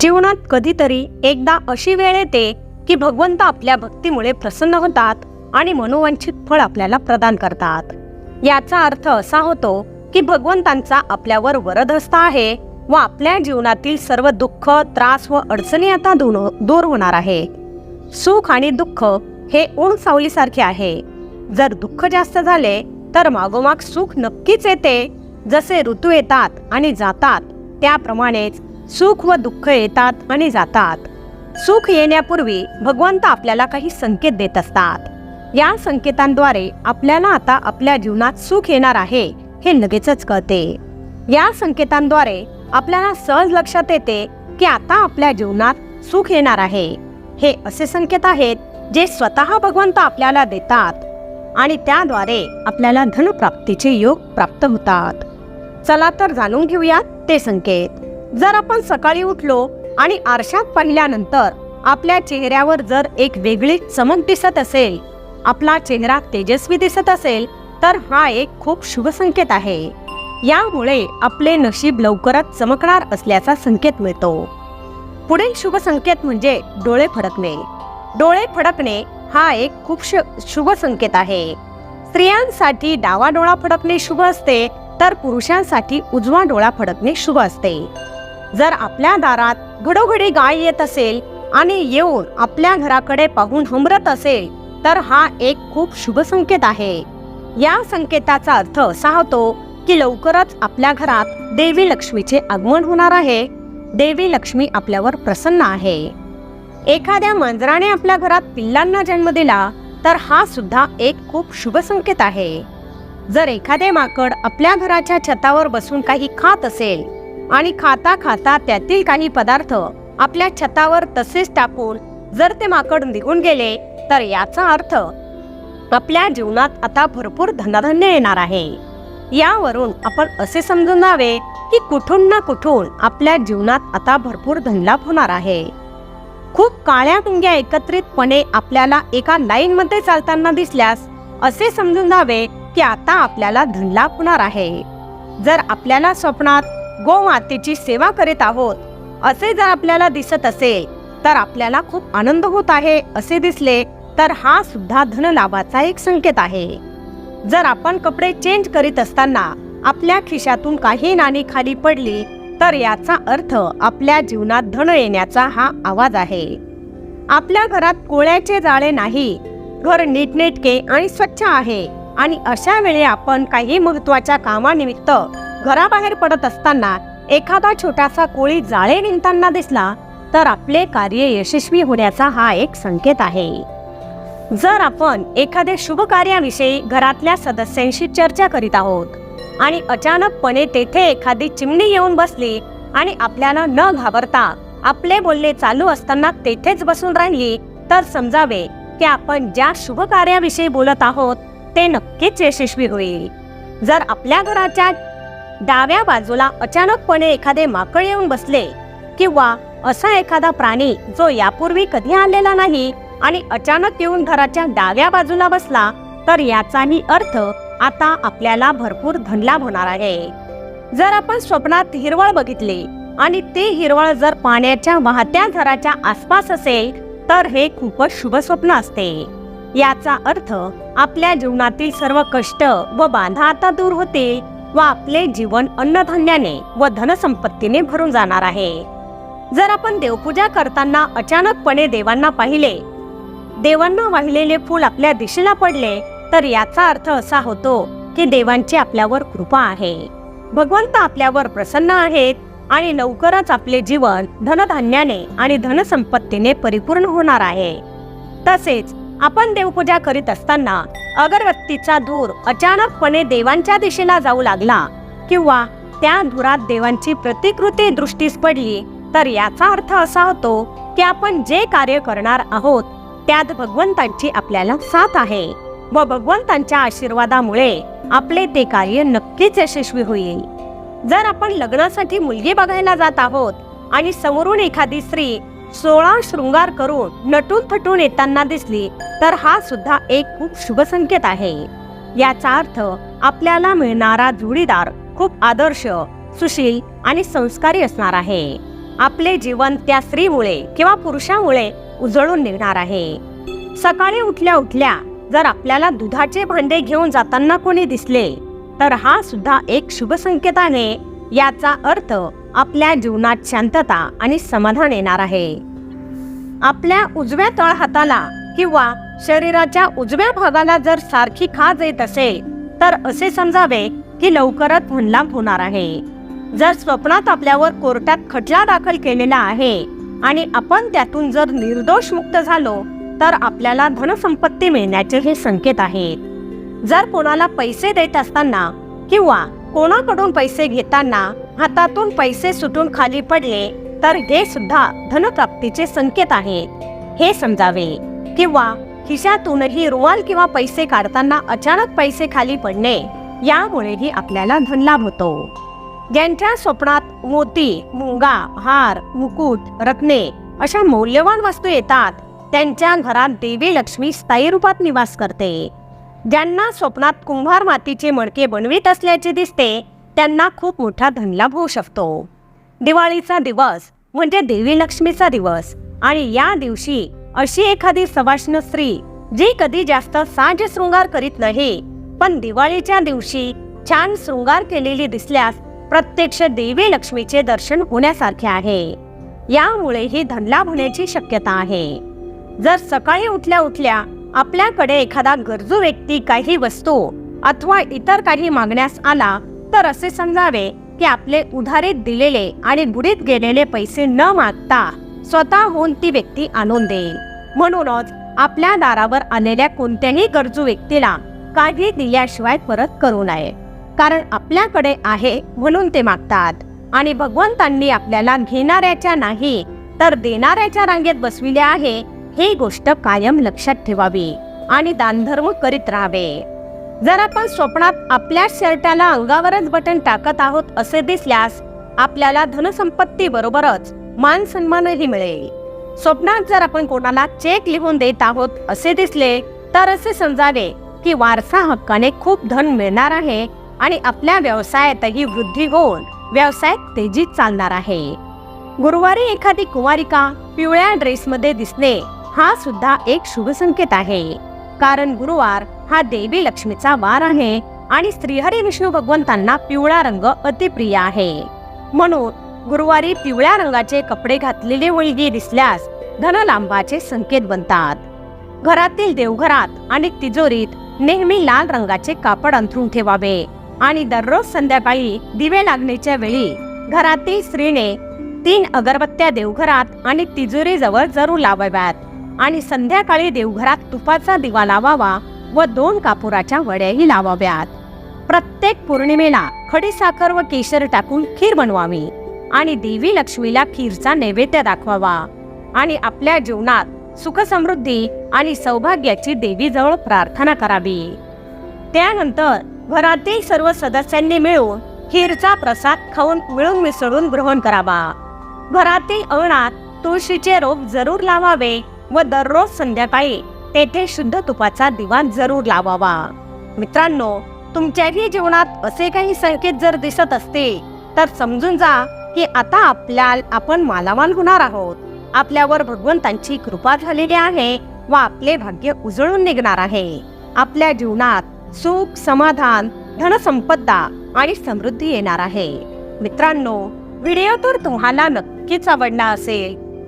जीवनात कधीतरी एकदा अशी वेळ येते की भगवंत आपल्या भक्तीमुळे प्रसन्न होतात आणि मनोवंचित फळ आपल्याला प्रदान करतात. याचा अर्थ असा होतो की भगवंतांचा आपल्यावर वरदहस्त आहे व आपल्या जीवनातील सर्व दुःख त्रास व अडचणी आता दूर दूर होणार आहे. सुख आणि दुःख हे ऊन सावलीसारखे आहे. जर दुःख जास्त झाले तर मागोमाग सुख नक्कीच येते. जसे ऋतू येतात आणि जातात त्याप्रमाणेच सुख व दुःख येतात आणि जातात. सुख येण्यापूर्वी भगवंत आपल्याला काही संकेत देत असतात. या संकेतांद्वारे आपल्याला आता आपल्या जीवनात सुख येणार आहे हे लगेचच कळते. या संकेतांद्वारे आपल्याला सहज लक्षात येते की आता आपल्या जीवनात सुख येणार आहे. हे असे संकेत आहेत जे स्वतः भगवंत आपल्याला देतात आणि त्याद्वारे आपल्याला धनप्राप्तीचे योग प्राप्त होतात. चला तर जाणून घेऊयात ते संकेत. जर आपण सकाळी उठलो आणि आरशात पाहिल्यानंतर आपल्या चेहऱ्यावर जर एक वेगळी चमक दिसत असेल आपला चेहरा तेजस्वी दिसत असेल तर हा एक खूप शुभ संकेत आहे. यामुळे आपले नशीब लवकरच चमकणार असल्याचा संकेत मिळतो. पुढील शुभ संकेत म्हणजे डोळे फडकणे. डोळे फडकणे हा एक खूप शुभ संकेत आहे. स्त्रियांसाठी डावा डोळा फडकणे शुभ असते तर पुरुषांसाठी उजवा डोळा फडकणे शुभ असते. जर आपल्या दारात घडोघडी गाय येत असेल आणि येऊन आपल्या घराकडे पाहून हुमरत असेल तर हा एक खूप शुभ संकेत आहे. या संकेताचा अर्थ असा होतो की लवकरच आपल्या घरात देवी लक्ष्मीचे आगमन होणार आहे. देवी लक्ष्मी आपल्यावर प्रसन्न आहे. एखाद्या मांजराने आपल्या घरात पिल्लांना जन्म दिला तर हा सुद्धा एक खूप शुभ संकेत आहे. जर एखादे माकड आपल्या घराच्या छतावर बसून काही खात असेल आणि खाता खाता त्यातील काही पदार्थ आपल्या छतावर तसेच टाकून जर ते माकड निघून गेले तर याचा अर्थ आपल्या जीवनात आता भरपूर धनधान्य येणार आहे. यावरून आपण असे समजून जावे की कुठून ना कुठून आपल्या जीवनात आता भरपूर धनलाभ होणार आहे. खूप काळ्या मुंग्या एकत्रितपणे आपल्याला एका लाईन मध्ये चालताना दिसल्यास असे समजून जावे की आता आपल्याला धनलाभ होणार आहे. जर आपल्याला स्वप्नात गोमातेची सेवा करीत आहोत. असे जर आपल्याला दिसत असेल तर आपल्याला खूप आनंद होत आहे असे दिसले तर हा सुद्धा धनलाभाचा एक संकेत आहे. जर आपण कपडे चेंज करीत असताना आपल्या खिशातून काही नाणी खाली पडली तर याचा अर्थ आपल्या जीवनात धन येण्याचा हा आवाज आहे. आपल्या घरात कोळ्याचे जाळे नाही घर नीटनेटके आणि स्वच्छ आहे आणि अशा वेळी आपण काही महत्त्वाच्या कामानिमित्त घराबाहेर पडत असताना एखादा छोटासा कोळी जाळे विणताना दिसला तर आपले कार्य यशस्वी होण्याचा हा एक संकेत आहे. जर आपण एखाद्या शुभ कार्याविषयी घरातल्या सदस्यांशी चर्चा करीत आहोत आणि अचानकपणे तेथे एखादी चिमणी येऊन बसली आणि आपल्याला न घाबरता आपले बोलणे चालू असताना तेथेच बसून राहिली तर समजावे की आपण ज्या शुभ कार्याविषयी बोलत आहोत ते नक्कीच यशस्वी होईल. जर आपल्या घराच्या डाव्या बाजूला अचानकपणे एखादे माकड येऊन बसले किंवा असा एखादा प्राणी जो यापूर्वी कधी आलेला नाही आणि अचानक येऊन घराच्या डाव्या बाजूला बसला तर याचाही अर्थ आता आपल्याला भरपूर धनलाभ होणार आहे. जर आपण स्वप्नात हिरवळ बघितली आणि ते हिरवळ जर पाण्याच्या वाहत्या झराच्या आसपास असेल तर हे खूपच शुभ स्वप्न असते. याचा अर्थ आपल्या जीवनातील सर्व कष्ट व बांधा आता दूर होतील व आपले जीवन अन्नधान्याने व धनसंपत्तीने भरून जाणार आहे. जर आपण देवपूजा करताना अचानकपणे देवांना पाहिले देवांना वाहिलेले फूल आपल्या दिशेला पडले तर याचा अर्थ असा होतो की देवांची आपल्यावर कृपा आहे. भगवंत आपल्यावर प्रसन्न आहेत आणि लवकरच आपले जीवन धनधान्याने आणि धनसंपत्तीने परिपूर्ण होणार आहे. तसेच आपण देवपूजा करीत असताना अगरबत्तीचा धूर अचानकपणे देवांच्या दिशेला जाऊ लागला किंवा त्या धुरात देवांची प्रतिकृती दृष्टीस पडली तर याचा अर्थ असा होतो की आपण जे कार्य करणार आहोत त्यात भगवंतांची आपल्याला साथ आहे व भगवंतांच्या आशीर्वादामुळे आपले ते कार्य नक्कीच यशस्वी होईल. जर आपण लग्नासाठी मुलगी बघायला जात आहोत आणि समोरून एखादी स्त्री सोळा शृंगार करून नटून थटून येताना दिसली तर हा सुद्धा एक खूप शुभ संकेत आहे. याचा अर्थ आपल्याला मिळणारा जोडीदार खूप आदर्श सुशील आणि संस्कारी असणार आहे. आपले जीवन त्या स्त्रीमुळे किंवा पुरुषामुळे उजळून निघणार आहे. सकाळी उठल्या उठल्या जर आपल्याला दुधाचे भांडे घेऊन जाताना कोणी दिसले तर हा सुद्धा एक शुभ संकेत आहे. याचा अर्थ आपल्या जीवनात शांतता आणि समाधान येणार आहे. आपल्या उजव्या तळ हाताला किंवा शरीराच्या उजव्या भागाला जर सारखी खाज येत असेल तर असे समजावे की लवकरच धनलाभ होणार आहे. जर स्वप्नात आपल्यावर कोर्टात खटला दाखल केलेला आहे आणि आपण त्यातून जर निर्दोष मुक्त झालो तर आपल्याला धनसंपत्ती मिळण्याचे हे संकेत आहेत. जर कोणाला पैसे देत असताना किंवा कोणाकडून पैसे घेताना हातातून पैसे सुटून खाली पडले तर हे सुद्धा धनप्राप्तीचे संकेत आहेत हे समजावे. किंवा खिशातूनही रुमाल किंवा पैसे काढताना अचानक पैसे खाली पडणे यामुळेही आपल्याला धनलाभ होतो. ज्यांच्या स्वप्नात मोती मुंगा हार मुकुट रत्ने अशा मौल्यवान वस्तू येतात त्यांच्या घरात देवी लक्ष्मी स्थायी रूपात निवास करते. ज्यांना स्वप्नात कुंभार मातीचे मडके बनवीत असल्याचे दिसते त्यांना खूप मोठा धनलाभ होऊ शकतो. दिवाळीचा दिवस म्हणजे देवी लक्ष्मीचा दिवस आणि या दिवशी अशी एखादी सवाष्ण स्त्री जी कधी जास्त साज शृंगार करीत नाही पण दिवाळीच्या दिवशी छान शृंगार केलेली दिसल्यास प्रत्यक्ष देवी लक्ष्मीचे दर्शन होण्यासारखे आहे. यामुळे ही धनलाभ होण्याची शक्यता आहे. जर सकाळी उठल्या उठल्या आपल्याकडे एखादा गरजू व्यक्ती काही वस्तू अथवा इतर काही मागण्यास आला तर असे समजावे की आपले उधारीत दिलेले आणि बुडीत गेलेले पैसे न मागता स्वतःहून ती व्यक्ती आणून देईल. म्हणूनच आपल्या दारावर आलेल्या कोणत्याही गरजू व्यक्तीला काही दिल्याशिवाय परत करू नये. कारण आपल्याकडे आहे म्हणून ते मागतात. आणि भगवंतांनी आपल्याला घेणाऱ्याच्या नाही तर देणाऱ्याच्या रांगेत बसविले आहे ही गोष्ट कायम लक्षात ठेवावी आणि दानधर्म करीत राहावे. जर आपण स्वप्नात आपल्या शर्टाला अंगावरच बटन टाकत आहोत असे दिसल्यास आपल्याला धनसंपत्ती बरोबरच मान सन्मानही मिळेल. स्वप्नात जर आपण कोणाला चेक लिहून देत आहोत असे दिसले तर असे समजावे की वारसा हक्काने खूप धन मिळणार आहे आणि आपल्या व्यवसायातही वृद्धी होऊन व्यवसाय तेजीत चालणार आहे. गुरुवारी एखादी कुमारिका पिवळ्या ड्रेसमध्ये दिसणे हा सुद्धा एक शुभ संकेत आहे. कारण गुरुवार हा देवी लक्ष्मीचा वार आहे आणि श्रीहरी विष्णू भगवंतांना पिवळा रंग अतिप्रिय आहे. म्हणून गुरुवारी पिवळ्या रंगाचे कपडे घातलेले मुलगी दिसल्यास धनलांबाचे संकेत बनतात. घरातील देवघरात आणि तिजोरीत नेहमी लाल रंगाचे कापड अंथरून ठेवावे आणि दररोज संध्याकाळी दिवे लागण्याच्या वेळी घरातील स्त्रीने तीन अगरबत्त्या देवघरात आणि तिजोरीजवळ जरूर लावाव्यात. आणि संध्याकाळी देवघरात तुपाचा दिवा लावावा व दोन कापुराच्या वड्याही लावाव्यात. प्रत्येक पौर्णिमेला खडीसाखर व केशर टाकून खीर बनवावी आणि देवी लक्ष्मीला खीरचा नैवेद्य दाखवावा आणि आपल्या जीवनात सुखसमृद्धी आणि सौभाग्याची देवीजवळ प्रार्थना करावी. त्यानंतर घरातील सर्व सदस्यांनी मिळून खीरचा प्रसाद खाऊन मिळून मिसळून ग्रहण करावा. घरातील अंगणात तुळशीचे रोप जरूर लावावे व दररोज संध्याकाळी तेथे शुद्ध तुपाचा दिवा जरूर लावावा. मित्रांनो तुमच्याही जीवनात असे काही संकेत जर दिसत असते तर समजून जा की आता आपल्या आपण मालामाल होणार आहोत. आपल्यावर भगवंतांची कृपा झालेली आहे व आपले भाग्य उजळून निघणार आहे. आपल्या जीवनात सुख समाधान धनसंपदा आणि समृद्धी येणार आहे. मित्रांनो व्हिडिओ तर तुम्हाला नक्कीच आवडला असेल